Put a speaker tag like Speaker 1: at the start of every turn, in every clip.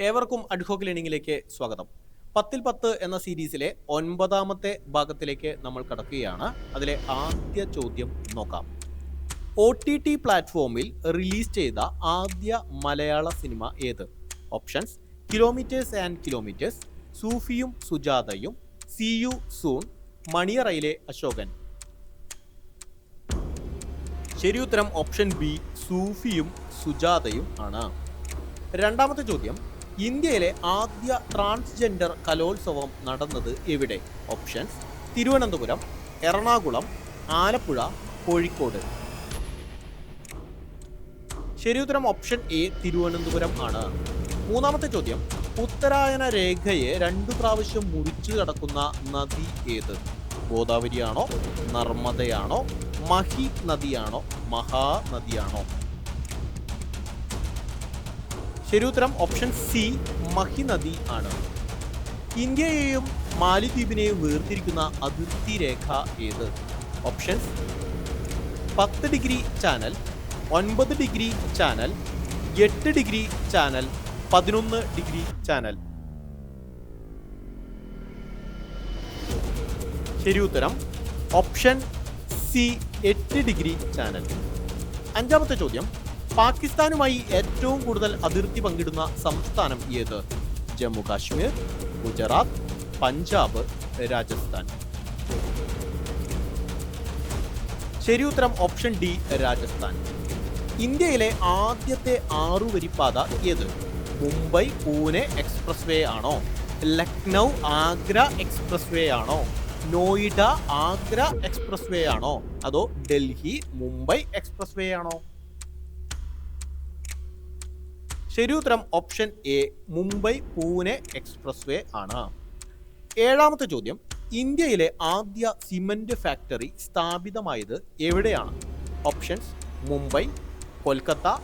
Speaker 1: ഏവർക്കും അഡ്ഹോക്ക് ലേണിംഗിലേക്ക് സ്വാഗതം. പത്തിൽ പത്ത് എന്ന സീരീസിലെ ഒൻപതാമത്തെ ഭാഗത്തിലേക്ക് നമ്മൾ കടക്കുകയാണ്. അതിലെ ആദ്യ ചോദ്യം നോക്കാം. ഒ ടി ടി പ്ലാറ്റ്ഫോമിൽ റിലീസ് ചെയ്ത ആദ്യ മലയാള സിനിമ ഏത്? ഓപ്ഷൻസ് കിലോമീറ്റേഴ്സ് ആൻഡ് കിലോമീറ്റേഴ്സ് സൂഫിയും സുജാതയും സി യു സൂൺ മണിയറയിലെ അശോകൻ. ശരി ഉത്തരം ഓപ്ഷൻ ബി സൂഫിയും സുജാതയും ആണ്. രണ്ടാമത്തെ ചോദ്യം ഇന്ത്യയിലെ ആദ്യ ട്രാൻസ്ജെൻഡർ കലോത്സവം നടന്നത് എവിടെ? ഓപ്ഷൻസ് തിരുവനന്തപുരം എറണാകുളം ആലപ്പുഴ കോഴിക്കോട്. ശരിയുത്തരം ഓപ്ഷൻ എ തിരുവനന്തപുരം ആണ്. മൂന്നാമത്തെ ചോദ്യം ഉത്തരായന രേഖയെ രണ്ടു പ്രാവശ്യം മുറിച്ചു കടക്കുന്ന നദി ഏത്? ഗോദാവരിയാണോ നർമ്മദയാണോ മഹി നദിയാണോ മഹാനദിയാണോ? ശരിയുത്തരം ഓപ്ഷൻ സി മഹി നദി ആണ്. ഇന്ത്യയെയും മാലിദ്വീപിനെയും വേർതിരിക്കുന്ന അതിർത്തി രേഖ ഏത്? ഓപ്ഷൻ പത്ത് ഡിഗ്രി ചാനൽ ഒൻപത് ഡിഗ്രി ചാനൽ എട്ട് ഡിഗ്രി ചാനൽ പതിനൊന്ന് ഡിഗ്രി ചാനൽ. ശരി ഉത്തരം ഓപ്ഷൻ സി എട്ട് ഡിഗ്രി ചാനൽ. അഞ്ചാമത്തെ ചോദ്യം പാകിസ്ഥാനുമായി ഏറ്റവും കൂടുതൽ അതിർത്തി പങ്കിടുന്ന സംസ്ഥാനം ഏത്? ജമ്മു കാശ്മീർ ഗുജറാത്ത് പഞ്ചാബ് രാജസ്ഥാൻ. ശരി ഉത്തരം ഓപ്ഷൻ ഡി രാജസ്ഥാൻ. ഇന്ത്യയിലെ ആദ്യത്തെ ആറുവരിപ്പാത ഏത്? മുംബൈ പൂനെ എക്സ്പ്രസ് വേ ആണോ? ലക്നൗ ആഗ്ര എക്സ്പ്രസ് വേ ആണോ? നോയിഡ ആഗ്ര എക്സ്പ്രസ് വേ ആണോ? അതോ ഡൽഹി മുംബൈ എക്സ്പ്രസ് വേ ആണോ? ശരി ഉത്തരം option A Mumbai Pune express way ആണ്. ഏഴാമത്തെ ചോദ്യം ഇന്ത്യയിലെ ആദ്യ സിമന്റ് ഫാക്ടറി സ്ഥാപിതമായത് എവിടെയാണ്? ഓപ്ഷൻസ് മുംബൈ കൊൽക്കത്ത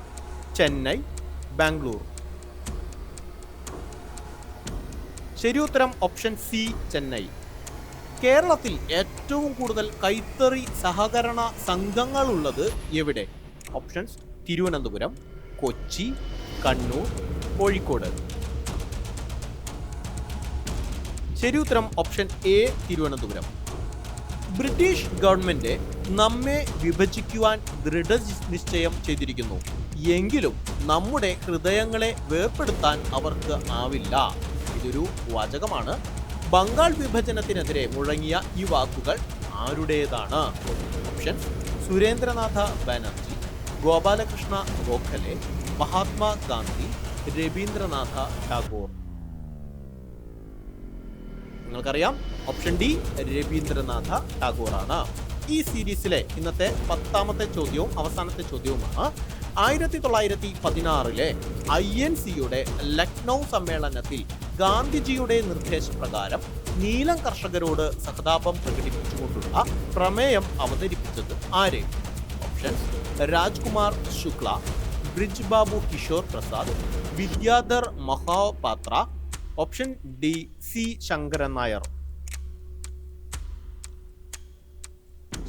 Speaker 1: ചെന്നൈ ബാംഗ്ലൂർ. ശരി ഉത്തരം ഓപ്ഷൻ സി ചെന്നൈ. കേരളത്തിൽ ഏറ്റവും കൂടുതൽ കൈത്തറി സഹകരണ സംഘങ്ങളുള്ളത് എവിടെ? ഓപ്ഷൻസ് തിരുവനന്തപുരം കൊച്ചി കണ്ണൂർ കോഴിക്കോട്. ശരിയുത്തരം option A Thiruvananthapuram. British government നമ്മെ വിഭജിക്കുവാൻ ദൃഢ നിശ്ചയം ചെയ്തിരിക്കുന്നു. എങ്കിലും നമ്മുടെ ഹൃദയങ്ങളെ വേർപ്പെടുത്താൻ അവർക്ക് ആവില്ല. ഇതൊരു വാചകമാണ്. ബംഗാൾ വിഭജനത്തിനെതിരെ മുഴങ്ങിയ ഈ വാക്കുകൾ ആരുടേതാണ്? ഓപ്ഷൻ സുരേന്ദ്രനാഥ ബാനർജി ഗോപാലകൃഷ്ണ ഗോഖലെ മഹാത്മാഗാന്ധി രവീന്ദ്രനാഥ ടാഗോർ. നിങ്ങൾക്കറിയാം ഓപ്ഷൻ ഡി രവീന്ദ്രനാഥ ടാഗോർ ആണ് ഈ സീരീസിലെ ഇന്നത്തെ പത്താമത്തെ ചോദ്യവും അവസാനത്തെ ചോദ്യവുമാണ് ആയിരത്തി തൊള്ളായിരത്തി പതിനാറിലെ ഐ എൻ സിയുടെ ലക്നൗ സമ്മേളനത്തിൽ ഗാന്ധിജിയുടെ നിർദ്ദേശപ്രകാരം നീലം കർഷകരോട് സഹതാപം പ്രകടിപ്പിച്ചുകൊണ്ടുള്ള പ്രമേയം അവതരിപ്പിച്ചത് ആര്? Option Rajkumar Shukla. Brij Babu Kishore Prasad Vidyadhar Mahapatra option D C Sankaran Nair.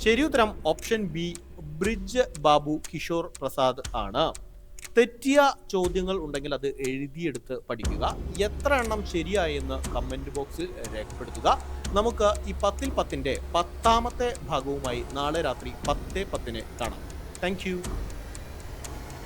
Speaker 1: ശരിയുത്തരം ഓപ്ഷൻ ബി ബ്രിജ് ബാബു കിഷോർ പ്രസാദ് ആണ്. തെറ്റിയ ചോദ്യങ്ങൾ ഉണ്ടെങ്കിൽ അത് എഴുതിയെടുത്ത് പഠിക്കുക. എത്ര എണ്ണം ശരിയായെന്ന് കമന്റ് ബോക്സിൽ രേഖപ്പെടുത്തുക. നമുക്ക് ഈ പത്തിൽ പത്തിന്റെ പത്താമത്തെ ഭാഗവുമായി നാളെ രാത്രി പത്ത് പത്തിന് കാണാം. താങ്ക്